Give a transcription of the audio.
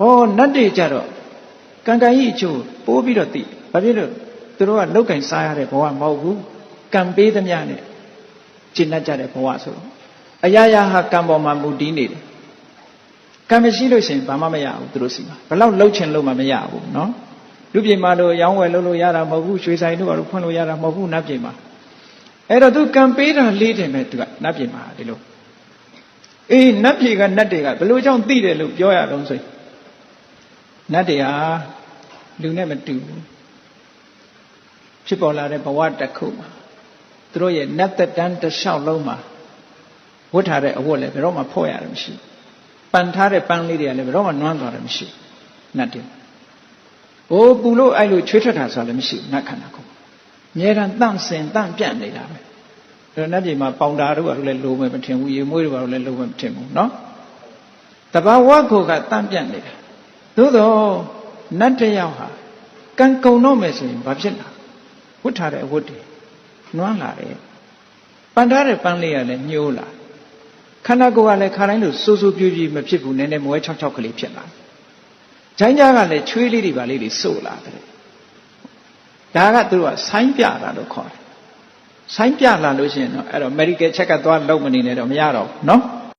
ဟောနတ်တွေကြတော့ကံကံကြီးအကျိုးပိုးပြီးတော့သိဘာဖြစ်လို့သူတို့ကလောက်ကင်စားရတဲ့ဘဝမဟုတ်ဘူးကံပေးသမျှနဲ့ကျင့်တတ်ကြတဲ့ဘဝဆိုတော့အရာရာဟာကံပေါ်မှာမူတည်နေတယ်ကံမရှိလို့ရှိရင်ဘာမှမရဘူးသူတို့စီမှာဘယ်လောက်လှုပ်ချင်လို့မှမရဘူးเนาะလူပြည်မှာတော့ရောင်းဝယ်လုပ်လို့ရတာမဟုတ်ဘူးရွှေဆိုင်တို့ကတော့ဖွင့်လို့ရတာမဟုတ်ဘူးနတ်ပြည်မှာအဲ့တော့သူကံပေးတာလေးတယ်မဲ့သူကနတ်ပြည်မှာဒီလိုအေးနတ်ပြည်ကနတ်တွေကဘယ်လိုကြောင့်သိတယ်လို့ပြောရတော့ဆိုရင် နတ်တရားလူနဲ့မတူဘူးဖြစ်ပေါ်လာတဲ့ဘဝတစ်ခုမှာသူတို့ရဲ့နတ်သက်တမ်းတစ်လျှောက်လုံးမှာဝတ်ထားတဲ့အဝတ်လည်းဘယ်တော့မှဖော့ရတယ်မရှိပန်ထားတဲ့ပန်းလေးတွေကလည်းဘယ်တော့မှနွမ်းသွားတယ်မရှိနတ်တယ်။အိုးပူလို့အဲ့လိုချွေးထွက်တာဆိုတာလည်းမရှိနတ်ခန္ဓာကိုယ်။အများရန်တန့်စင်တန့်ပြန့်နေတာပဲ။ဒါနတ်ပြည်မှာပေါင်တာတို့ကလည်းလိုမယ်မထင်ဘူးရေမွေးတို့ကလည်းလိုမယ်မထင်ဘူးနော်။တဘာဝကိုယ်ကတန့်ပြန့်နေတာ။ သို့တော့နတ်တယောက်ဟာကံကုံတော့မယ်ဆိုရင်ဘာဖြစ်လာဝတ်ထားတဲ့အဝတ်တွေနွမ်းလာတယ်ပန်ထားတဲ့ပန်းလေးကလည်းညှိုးလာခန္ဓာကိုယ်ကလည်းခါတိုင်းလို့စိုးစိုးပြူးပြူးမဖြစ်ဘူးနည်းနည်းမွဲချောက်ချောက်ကလေးဖြစ်လာဂျိုင်းကြားကလည်းချွေးလေးတွေပါလေးတွေစို့လာတယ်ဒါကသူတို့ကဆိုင်းပြတာလို့ခေါ်တယ်ဆိုင်းပြလာလို့ရှိရင်တော့အဲ့တော့ medical check ကသွားလုံးမနေနဲ့တော့မရတော့ဘူးเนาะ